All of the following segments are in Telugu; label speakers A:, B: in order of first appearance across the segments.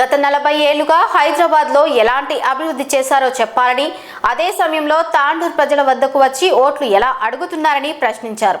A: గత నలభై ఏళ్ళుగా హైదరాబాద్లో ఎలాంటి అభివృద్ధి చేశారో చెప్పాలని అదే సమయంలో తాండూర్ ప్రజల వద్దకు వచ్చి ఓట్లు ఎలా అడుగుతున్నారని ప్రశ్నించారు.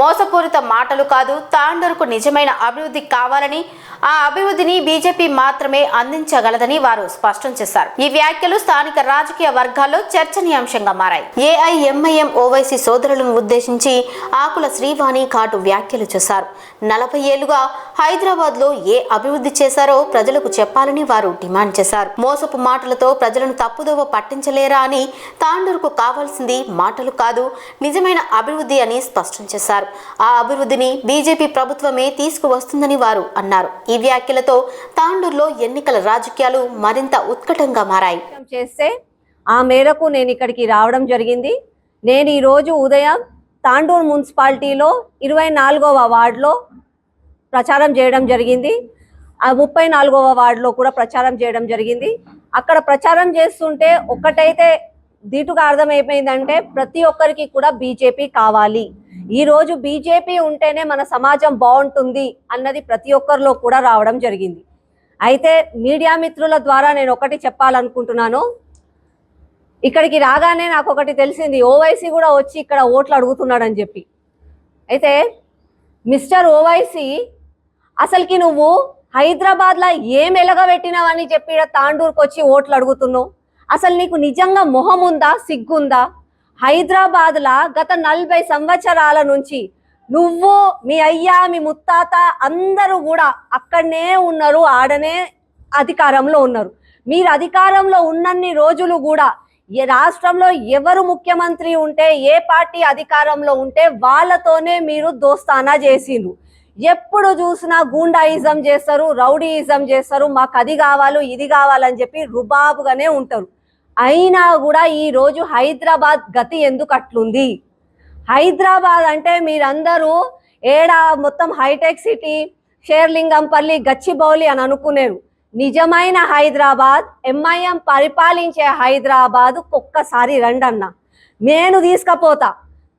A: మోసపూరిత మాటలు కాదు తాండూరుకు నిజమైన అభివృద్ధి కావాలని ఆ అభివృద్ధిని బీజేపీ మాత్రమే అందించగలదని వారు స్పష్టం చేశారు. ఈ వ్యాఖ్యలు స్థానిక రాజకీయ వర్గాల్లో చర్చనీయాంశంగా మారాయి. ఏఐఎంఐఎం ఓవైసీ సోదరులను ఉద్దేశించి ఆకుల శ్రీవాణి కాటు వ్యాఖ్యలు చేశారు. నలభై ఏళ్ళుగా హైదరాబాద్లో ఏ అభివృద్ధి చేశారో ప్రజలకు చెప్పాలని వారు డిమాండ్ చేశారు. మోసపు మాటలతో ప్రజలను తప్పుదోవ పట్టించలేరా అని తాండూరుకు కావాల్సింది మాటలు కాదు నిజమైన అభివృద్ధి అని స్పష్టం చేశారు. ఆ అభివృద్ధిని బీజేపీ ప్రభుత్వమే తీసుకువస్తుందని వారు అన్నారు. ఈ వ్యాఖ్యలతో తాండూరులో ఎన్నికల రాజకీయాలు మరింత ఉత్కటంగా మారాయి.
B: చేస్తే ఆ మేరకు నేను ఇక్కడికి రావడం జరిగింది. నేను ఈరోజు ఉదయం తాండూరు మున్సిపాలిటీలో ఇరవై నాలుగవ వార్డులో ప్రచారం చేయడం జరిగింది. ఆ ముప్పై నాలుగవ వార్డులో కూడా ప్రచారం చేయడం జరిగింది. అక్కడ ప్రచారం చేస్తుంటే ఒక్కటైతే దీటుగా అర్థమైపోయిందంటే ప్రతి ఒక్కరికి కూడా బీజేపీ కావాలి. ఈ రోజు బీజేపీ ఉంటేనే మన సమాజం బాగుంటుంది అన్నది ప్రతి ఒక్కరిలో కూడా రావడం జరిగింది. అయితే మీడియా మిత్రుల ద్వారా నేను ఒకటి చెప్పాలనుకుంటున్నాను. ఇక్కడికి రాగానే నాకు ఒకటి తెలిసింది. ఓవైసీ కూడా వచ్చి ఇక్కడ ఓట్లు అడుగుతున్నాడని చెప్పి. అయితే మిస్టర్ ఓవైసీ అసలుకి నువ్వు హైదరాబాద్లో ఏం ఎలగబెట్టినావని చెప్పి తాండూరుకు వచ్చి ఓట్లు అడుగుతున్నావు అసలు నీకు నిజంగా మొహం ఉందా సిగ్గుందా? హైదరాబాద్లా గత నలభై సంవత్సరాల నుంచి నువ్వు మీ అయ్యా మీ ముత్తాత అందరూ కూడా అక్కడనే ఉన్నారు ఆడనే అధికారంలో ఉన్నారు. మీరు అధికారంలో ఉన్నన్ని రోజులు కూడా ఏ రాష్ట్రంలో ఎవరు ముఖ్యమంత్రి ఉంటే ఏ పార్టీ అధికారంలో ఉంటే వాళ్ళతోనే మీరు దోస్తానా చేసిండ్రు. ఎప్పుడు చూసినా గూండాయిజం చేస్తారు రౌడీయిజం చేస్తారు మాకు అది కావాలి ఇది కావాలని చెప్పి రుబాబుగానే ఉంటారు. అయినా కూడా ఈ రోజు హైదరాబాద్ గతి ఎందుకు అట్లుంది? హైదరాబాద్ అంటే మీరందరూ ఏడా మొత్తం హైటెక్ సిటీ షేర్లింగంపల్లి గచ్చిబౌలి అని అనుకునేరు. నిజమైన హైదరాబాద్ ఎంఐఎం పరిపాలించే హైదరాబాద్ ఒక్కసారి రండన్న. నేను తీసుకపోతా.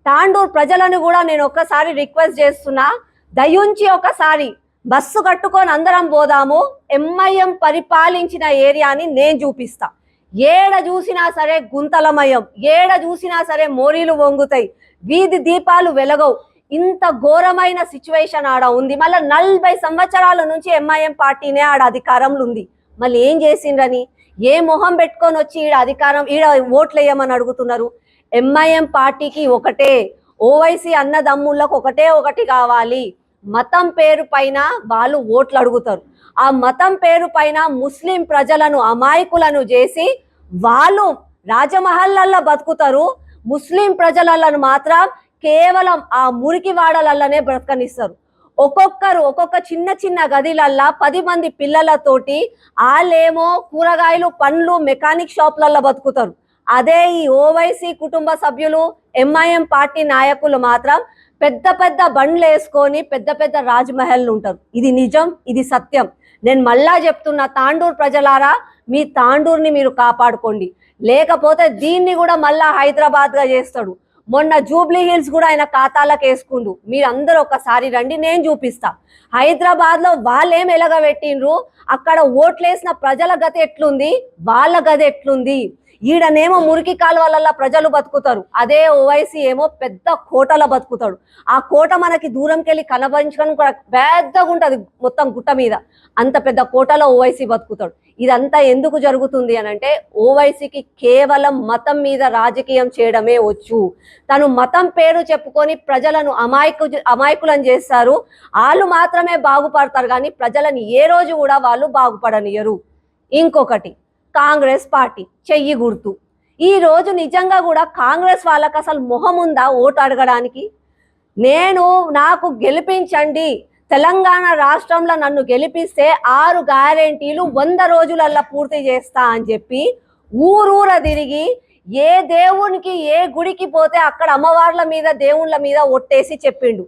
B: తాండూర్ ప్రజలను కూడా నేను ఒక్కసారి రిక్వెస్ట్ చేస్తున్నా దయుంచి ఒకసారి బస్సు కట్టుకొని అందరం పోదాము. ఎంఐఎం పరిపాలించిన ఏరియాని నేను చూపిస్తా. ఏడ చూసినా సరే గుంతలమయం. ఏడ చూసినా సరే మోరీలు వంగుతాయి. వీధి దీపాలు వెలగవు. ఇంత ఘోరమైన సిచ్యువేషన్ ఆడ ఉంది. మళ్ళీ నలభై సంవత్సరాల నుంచి ఎంఐఎం పార్టీనే ఆడ అధికారంలో ఉంది. మళ్ళీ ఏం చేసిండ్రని? ఏ మొహం పెట్టుకొని వచ్చి ఈడ అధికారం ఈడ ఓట్లు వేయమని అడుగుతున్నారు. ఎంఐఎం పార్టీకి ఒకటే. ఓవైసీ అన్నదమ్ముళ్ళకు ఒకటే ఒకటి కావాలి. మతం పేరు పైన వాళ్ళు ఓట్లు అడుగుతారు. ఆ మతం పేరు పైన ముస్లిం ప్రజలను అమాయకులను చేసి వాళ్ళు రాజమహల్లల్లో బతుకుతారు. ముస్లిం ప్రజలను మాత్రం కేవలం ఆ మురికి వాడలల్లనే బ్రతకనిస్తారు. ఒక్కొక్కరు ఒక్కొక్క చిన్న చిన్న గదిలల్లా పది మంది పిల్లలతోటి వాళ్ళేమో కూరగాయలు పండ్లు మెకానిక్ షాప్లల్లో బతుకుతారు. అదే ఈ ఓవైసీ కుటుంబ సభ్యులు ఎంఐఎం పార్టీ నాయకులు మాత్రం పెద్ద పెద్ద బండ్లు వేసుకొని పెద్ద పెద్ద రాజ్మహల్ ఉంటారు. ఇది నిజం ఇది సత్యం. నేను మళ్ళా చెప్తున్నా తాండూర్ ప్రజలారా మీ తాండూర్ని మీరు కాపాడుకోండి. లేకపోతే దీన్ని కూడా మళ్ళా హైదరాబాద్గా చేస్తాడు. మొన్న జూబ్లీ హిల్స్ కూడా ఆయన ఖాతాలకు వేసుకుండు. మీరందరూ ఒకసారి రండి నేను చూపిస్తా. హైదరాబాద్లో వాళ్ళేం ఎలగబెట్టిండ్రు? అక్కడ ఓట్లేసిన ప్రజల గత ఎట్లుంది? వాళ్ళ గది ఎట్లుంది? ఈడనేమో మురికి కాలువలలో ప్రజలు బతుకుతారు. అదే ఓవైసీ ఏమో పెద్ద కోటల బతుకుతాడు. ఆ కోట మనకి దూరంకి వెళ్ళి కనబరించడం కూడా పెద్దగా ఉంటుంది మొత్తం గుట్ట మీద. అంత పెద్ద కోటలో ఓవైసీ బతుకుతాడు. ఇదంతా ఎందుకు జరుగుతుంది అని అంటే ఓవైసీకి కేవలం మతం మీద రాజకీయం చేయడమే వచ్చు. తను మతం పేరు చెప్పుకొని ప్రజలను అమాయకు అమాయకులను చేస్తారు. వాళ్ళు మాత్రమే బాగుపడతారు కానీ ప్రజలను ఏ రోజు కూడా వాళ్ళు బాగుపడనియరు. ఇంకొకటి కాంగ్రెస్ పార్టీ చెయ్యి గుర్తు. ఈ రోజు నిజంగా కూడా కాంగ్రెస్ వాళ్ళకి అసలు మొహం ఉందా ఓటు అడగడానికి? నేను నాకు గెలిపించండి. తెలంగాణ రాష్ట్రంలో నన్ను గెలిపిస్తే ఆరు గ్యారెంటీలు వంద రోజులల్లా పూర్తి చేస్తా అని చెప్పి ఊరూర తిరిగి ఏ దేవునికి ఏ గుడికి పోతే అక్కడ అమ్మవార్ల మీద దేవుళ్ళ మీద ఒట్టేసి చెప్పిండు.